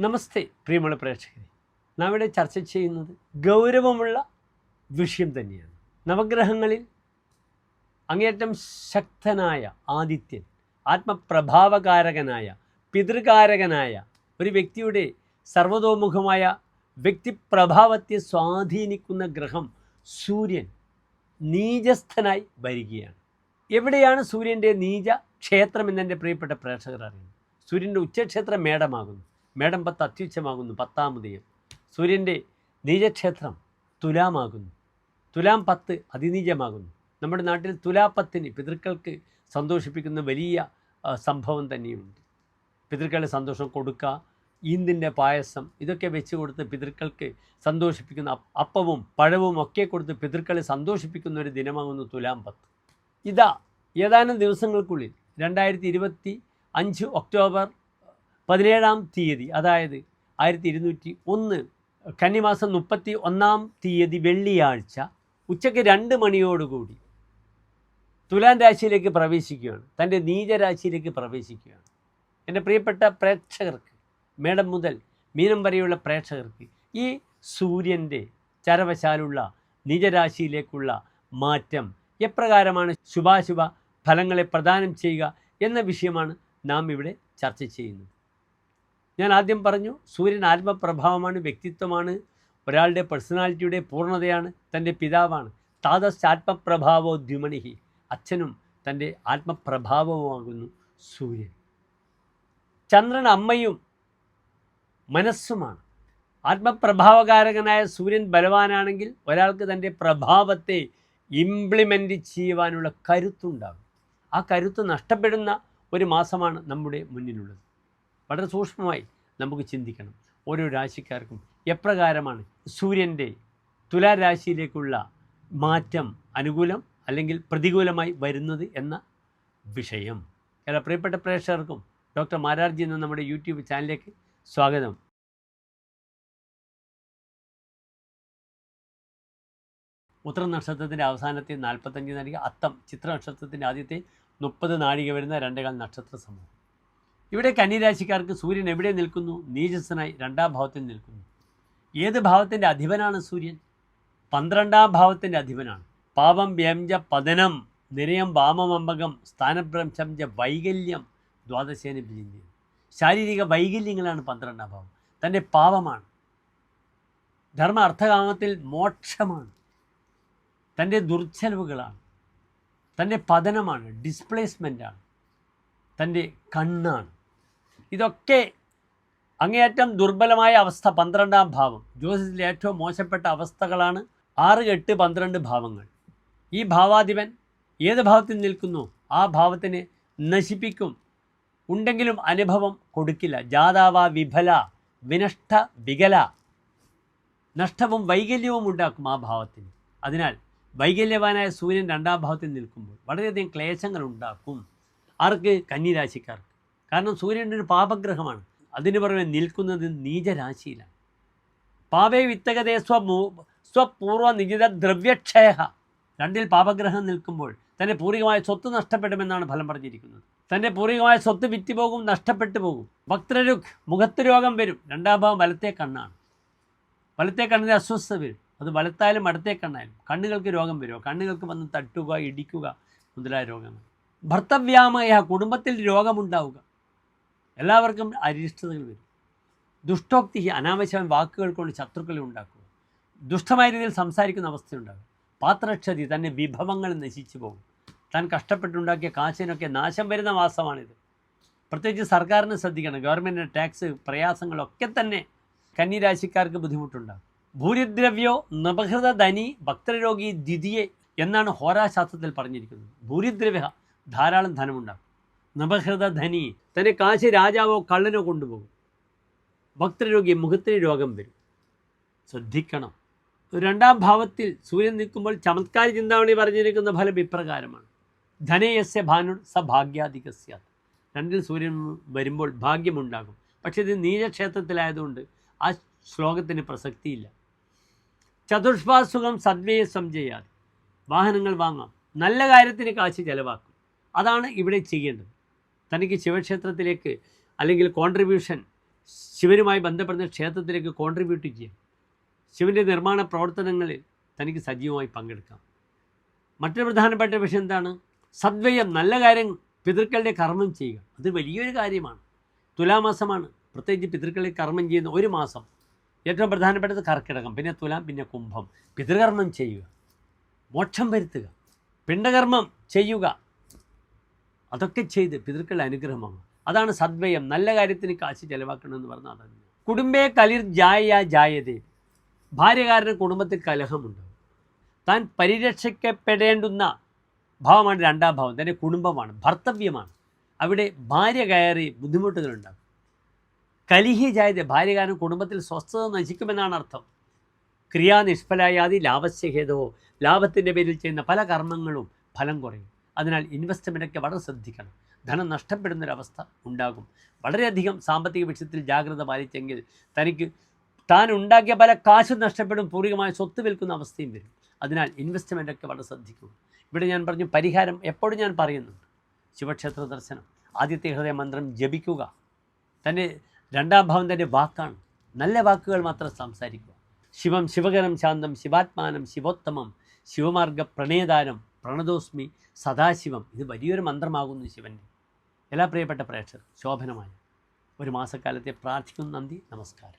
നമസ്തേ പ്രിയമുള്ള പ്രേക്ഷകരെ. നാം ഇവിടെ ചർച്ച ചെയ്യുന്നത് ഗൗരവമുള്ള വിഷയം തന്നെയാണ്. നവഗ്രഹങ്ങളിൽ അങ്ങേറ്റം ശക്തനായ ആദിത്യൻ ആത്മപ്രഭാവകാരകനായ പിതൃകാരകനായ ഒരു വ്യക്തിയുടെ സർവതോമുഖമായ വ്യക്തിപ്രഭാവത്തെ സ്വാധീനിക്കുന്ന ഗ്രഹം സൂര്യൻ നീചസ്ഥനായി വരികയാണ്. എവിടെയാണ് സൂര്യന്റെ നീച ക്ഷേത്രം എന്നെന്റെ പ്രിയപ്പെട്ട പ്രേക്ഷകർ അറിയുന്നത്? സൂര്യന്റെ ഉച്ചക്ഷേത്രം മേടമാകുന്നു. മേടം പത്ത് അത്യുച്ചമാകുന്നു ഉദയം. സൂര്യന്റെ നീചക്ഷേത്രം തുലാമാകുന്നു. തുലാം പത്ത് അതിനീചമാകുന്നു. നമ്മുടെ നാട്ടിൽ തുലാപ്പത്തിന് പിതൃക്കൾക്ക് സന്തോഷിപ്പിക്കുന്ന വലിയ സംഭവം തന്നെയുണ്ട്. പിതൃക്കളുടെ സന്തോഷം കൊടുക്കുക ഈന്തിന്റെ പായസം ഇതൊക്കെ വെച്ച് കൊടുത്ത് പിതൃക്കൾക്ക് സന്തോഷിപ്പിക്കുന്ന അപ്പവും പഴവും ഒക്കെ കൊടുത്ത് പിതൃക്കളെ സന്തോഷിപ്പിക്കുന്ന ഒരു ദിനമാകുന്നു തുലാം പത്ത്. ഇതാ ഏതാനും ദിവസങ്ങൾക്കുള്ളിൽ രണ്ടായിരത്തി ഇരുപത്തി അഞ്ച് ഒക്ടോബർ പതിനേഴാം തീയതി അതായത് ആയിരത്തി ഇരുന്നൂറ്റി ഒന്ന് കന്നിമാസം മുപ്പത്തി ഒന്നാം തീയതി വെള്ളിയാഴ്ച ഉച്ചയ്ക്ക് രണ്ട് മണിയോടുകൂടി തുലാം രാശിയിലേക്ക് പ്രവേശിക്കുകയാണ്. തന്റെ നീചരാശിയിലേക്ക് പ്രവേശിക്കുകയാണ്. എന്റെ പ്രിയപ്പെട്ട പ്രേക്ഷകർക്ക് മേഡം മുതൽ മീനം വരെയുള്ള പ്രേക്ഷകർക്ക് ഈ സൂര്യന്റെ ചരവശാലുള്ള നീചരാശിയിലേക്കുള്ള മാറ്റം എപ്രകാരമാണ്? ശുഭാശുഭ ഫലങ്ങളെ പ്രദാനം ചെയ്യുക എന്ന വിഷയമാണ് നാം ഇവിടെ ചർച്ച ചെയ്യുന്നത്. ഞാൻ ആദ്യം പറഞ്ഞു സൂര്യൻ ആത്മപ്രഭാവമാണ് വ്യക്തിത്വമാണ് ഒരാളുടെ പേഴ്സണാലിറ്റിയുടെ പൂർണതയാണ് തന്റെ പിതാവാണ്. താതസ് ആത്മപ്രഭാവോ ദ്യുമണിഹി അച്ഛനും തന്റെ ആത്മപ്രഭാവവുമാകുന്നു സൂര്യൻ. ചന്ദ്രൻ അമ്മയും മനസ്സുമാണ്. ആത്മപ്രഭാവകാരകനായ സൂര്യൻ ബലവാനാണെങ്കിൽ ഒരാൾക്ക് തന്റെ പ്രഭാവത്തെ ഇംപ്ലിമെന്റ് ചെയ്യുവാനുള്ള കരുത്തുണ്ടാകും. ആ കരുത്ത് നഷ്ടപ്പെടുന്ന ഒരു മാസമാണ് നമ്മുടെ മുന്നിലുള്ളത്. വളരെ സൂക്ഷ്മമായി നമുക്ക് ചിന്തിക്കണം. ഓരോ രാശിക്കാർക്കും എപ്രകാരമാണ് സൂര്യന്റെ തുലാരാശിയിലേക്കുള്ള മാറ്റം അനുകൂലം അല്ലെങ്കിൽ പ്രതികൂലമായി വരുന്നത് എന്ന വിഷയം. എല്ലാ പ്രിയപ്പെട്ട പ്രേക്ഷകർക്കും ഡോക്ടർ മാരാർജി എന്ന നമ്മുടെ യൂട്യൂബ് ചാനലിലേക്ക് സ്വാഗതം. ഉത്തര നക്ഷത്രത്തിന്റെ അവസാനത്തെ നാൽപ്പത്തഞ്ച് നാഴിക അത്തം ചിത്ര നക്ഷത്രത്തിന്റെ ആദ്യത്തെ മുപ്പത് നാഴിക വരുന്ന രണ്ടേകാൽ നക്ഷത്ര സമൂഹം. ഇവിടെ കന്നിരാശിക്കാർക്ക് സൂര്യൻ എവിടെ നിൽക്കുന്നു? നീജസ്സനായി രണ്ടാം ഭാവത്തിൽ നിൽക്കുന്നു. ഏത് ഭാവത്തിന്റെ അധിപനാണ് സൂര്യൻ? പന്ത്രണ്ടാം ഭാവത്തിന്റെ അധിപനാണ്. പാപം വ്യംജ പതനം നിരയം വാമമമ്പകം ജ വൈകല്യം ദ്വാദശേന ബിജിന്യം ശാരീരിക വൈകല്യങ്ങളാണ് പന്ത്രണ്ടാം ഭാവം. തന്റെ പാപമാണ്. ധർമ്മ അർത്ഥകാമത്തിൽ മോക്ഷമാണ്. തന്റെ ദുർച്ചെലവുകളാണ്. തന്റെ പതനമാണ് ഡിസ്പ്ലേസ്മെന്റാണ് തന്റെ കണ്ണാണ്. ഇതൊക്കെ അങ്ങേയറ്റം ദുർബലമായ അവസ്ഥ പന്ത്രണ്ടാം ഭാവം. ജ്യോതിഷത്തിലെ ഏറ്റവും മോശപ്പെട്ട അവസ്ഥകളാണ് ആറ് എട്ട് പന്ത്രണ്ട് ഭാവങ്ങൾ. ഈ ഭാവാധിപൻ ഏത് ഭാവത്തിൽ നിൽക്കുന്നു? ആ ഭാവത്തിനെ നശിപ്പിക്കും. ഉണ്ടെങ്കിലും അനുഭവം കൊടുക്കില്ല. ജാതാവ വിഫല വിനഷ്ട വികല. നഷ്ടവും വൈകല്യവും ഉണ്ടാക്കും ആ ഭാവത്തിന്. അതിനാൽ വൈകല്യവാനായ സൂര്യൻ രണ്ടാം ഭാവത്തിൽ നിൽക്കുമ്പോൾ വളരെയധികം ക്ലേശങ്ങൾ ഉണ്ടാക്കും. ആർക്ക്? കന്നിരാശിക്കാർക്ക്. കാരണം സൂര്യന്റെ ഒരു പാപഗ്രഹമാണ്. അതിന് പുറമെ നിൽക്കുന്നത് നീചരാശിയിലാണ്. പാപേ വിത്തകതേ സ്വമൂ സ്വപൂർവ നിജിത ദ്രവ്യക്ഷയ രണ്ടിൽ പാപഗ്രഹം നിൽക്കുമ്പോൾ തന്റെ പൂർവികമായ സ്വത്ത് നഷ്ടപ്പെടുമെന്നാണ് ഫലം പറഞ്ഞിരിക്കുന്നത്. തന്റെ പൂർവികമായ സ്വത്ത് വിറ്റുപോകും നഷ്ടപ്പെട്ടു പോകും. ഭക്തരുക് മുഖത്ത് രോഗം വരും. രണ്ടാം ഭാവം വലത്തെ കണ്ണാണ്. വലത്തെ കണ്ണിന് അസ്വസ്ഥത വരും. അത് വലത്തായാലും അടുത്തേ കണ്ണായാലും. കണ്ണുകൾക്ക് രോഗം വരുമോ? കണ്ണുകൾക്ക് വന്ന് തട്ടുക ഇടിക്കുക മുതലായ രോഗങ്ങൾ. ഭർത്തവ്യാമയ കുടുംബത്തിൽ രോഗമുണ്ടാവുക. എല്ലാവർക്കും അരിഷ്ടതകൾ വരും. ദുഷ്ടോക്തി അനാവശ്യമായ വാക്കുകൾ കൊണ്ട് ശത്രുക്കളെ ഉണ്ടാക്കുക ദുഷ്ടമായ രീതിയിൽ സംസാരിക്കുന്ന അവസ്ഥയുണ്ടാകും. പാത്രക്ഷതി തന്നെ വിഭവങ്ങൾ നശിച്ചു പോകും. താൻ കഷ്ടപ്പെട്ടുണ്ടാക്കിയ കാശിനൊക്കെ നാശം വരുന്ന മാസമാണിത്. പ്രത്യേകിച്ച് സർക്കാരിന് ശ്രദ്ധിക്കണം. ഗവൺമെന്റിന്റെ ടാക്സ് പ്രയാസങ്ങളൊക്കെ തന്നെ കന്നിരാശിക്കാർക്ക് ബുദ്ധിമുട്ടുണ്ടാകും. ഭൂരിദ്രവ്യോ നപഹൃത ധനി ഭക്തരോഗി ദ്വിതീയെ എന്നാണ് ഹോരാശാസ്ത്രത്തിൽ പറഞ്ഞിരിക്കുന്നത്. ഭൂരിദ്രവ്യ ധാരാളം ധനമുണ്ടാകും. നപഹൃത ധനി. തന്നെ കാശ് രാജാവോ കള്ളനോ കൊണ്ടുപോകും. ഭക്തരോഗി മുഖത്തിന് രോഗം വരും. ശ്രദ്ധിക്കണം. രണ്ടാം ഭാവത്തിൽ സൂര്യൻ നിൽക്കുമ്പോൾ ചമത്കാരി ചിന്താമണി പറഞ്ഞിരിക്കുന്ന ഫലം ഇപ്രകാരമാണ്. ധനയസ്യ ഭാനു സ ഭാഗ്യാധികസ്യ രണ്ടിൽ സൂര്യൻ വരുമ്പോൾ ഭാഗ്യമുണ്ടാകും. പക്ഷേ ഇത് നീലക്ഷേത്രത്തിലായതുകൊണ്ട് ആ ശ്ലോകത്തിന് പ്രസക്തിയില്ല. ചതുഷ്പാസുഖം സദ്വയെ സംജയാതി. വാഹനങ്ങൾ വാങ്ങാം. നല്ല കാര്യത്തിന് കാശ് ചിലവാക്കും. അതാണ് ഇവിടെ ചെയ്യേണ്ടത്. തനിക്ക് ശിവക്ഷേത്രത്തിലേക്ക് അല്ലെങ്കിൽ കോൺട്രിബ്യൂഷൻ ശിവനുമായി ബന്ധപ്പെടുന്ന ക്ഷേത്രത്തിലേക്ക് കോൺട്രിബ്യൂട്ട് ചെയ്യാം. ശിവന്റെ നിർമ്മാണ പ്രവർത്തനങ്ങളിൽ തനിക്ക് സജീവമായി പങ്കെടുക്കാം. മറ്റൊരു പ്രധാനപ്പെട്ട വിഷയം എന്താണ്? സദ്വയം നല്ല കാര്യം പിതൃക്കളുടെ കർമ്മം ചെയ്യുക. അത് വലിയൊരു കാര്യമാണ്. തുലാമാസമാണ്. പ്രത്യേകിച്ച് പിതൃക്കളെ കർമ്മം ചെയ്യുന്ന ഒരു മാസം. ഏറ്റവും പ്രധാനപ്പെട്ടത് കർക്കിടകം പിന്നെ തുലാം പിന്നെ കുംഭം. പിതൃകർമ്മം ചെയ്യുക. മോക്ഷം വരുത്തുക. പിണ്ടകർമ്മം ചെയ്യുക. അതൊക്കെ ചെയ്ത് പിതൃക്കളുടെ അനുഗ്രഹമാണ്. അതാണ് സദ്വയം. നല്ല കാര്യത്തിന് കാശ് ചെലവാക്കണമെന്ന് പറഞ്ഞാൽ അതാണ് കുടുംബേ കലിർ ജായ ജായതേ. ഭാര്യകാരന് കുടുംബത്തിൽ കലഹമുണ്ട്. താൻ പരിരക്ഷിക്കപ്പെടേണ്ടുന്ന ഭാവമാണ് രണ്ടാം ഭാവം. തന്റെ കുടുംബമാണ് ഭർത്തവ്യമാണ്. അവിടെ ഭാര്യ കയറി ബുദ്ധിമുട്ടുകളുണ്ടാകും. കലിഹി ജായതേ ഭാര്യകാരൻ കുടുംബത്തിൽ സ്വസ്ഥത നശിക്കുമെന്നാണ് അർത്ഥം. ക്രിയാനിഷ്ഫലായാതി ലാഭസ്യഹേതവോ. ലാഭത്തിന്റെ പേരിൽ ചെയ്യുന്ന പല കർമ്മങ്ങളും ഫലം കുറയും. അതിനാൽ ഇൻവെസ്റ്റ്മെന്റൊക്കെ വളരെ ശ്രദ്ധിക്കണം. ധനം നഷ്ടപ്പെടുന്നൊരവസ്ഥ ഉണ്ടാകും. വളരെയധികം സാമ്പത്തിക വിഷയത്തിൽ ജാഗ്രത പാലിച്ചെങ്കിൽ തനിക്ക് താൻ ഉണ്ടാക്കിയ പല കാശും നഷ്ടപ്പെടും പൂർവികമായ സ്വത്ത് വിൽക്കുന്ന അവസ്ഥയും വരും. അതിനാൽ ഇൻവെസ്റ്റ്മെന്റൊക്കെ വളരെ ശ്രദ്ധിക്കും ഇവിടെ ഞാൻ പറഞ്ഞു പരിഹാരം എപ്പോഴും ഞാൻ പറയുന്നുണ്ട്. ശിവക്ഷേത്ര ദർശനം ആദ്യത്തെ ഹൃദയ മന്ത്രം ജപിക്കുക. തന്റെ രണ്ടാം ഭാവം തന്റെ വാക്കാണ്. നല്ല വാക്കുകൾ മാത്രം സംസാരിക്കുക. ശിവം ശിവകരം ശാന്തം ശിവാത്മാനം ശിവോത്തമം ശിവമാർഗ പ്രണേതാരം പ്രണതോസ്മി സദാശിവം ഇത് വലിയൊരു മന്ത്രമാകുന്നു ശിവന്റെ. എല്ലാ പ്രിയപ്പെട്ട പ്രേക്ഷകർ ശോഭനമായ ഒരു മാസക്കാലത്തെ പ്രാർത്ഥിക്കുന്നു നന്ദി നമസ്കാരം.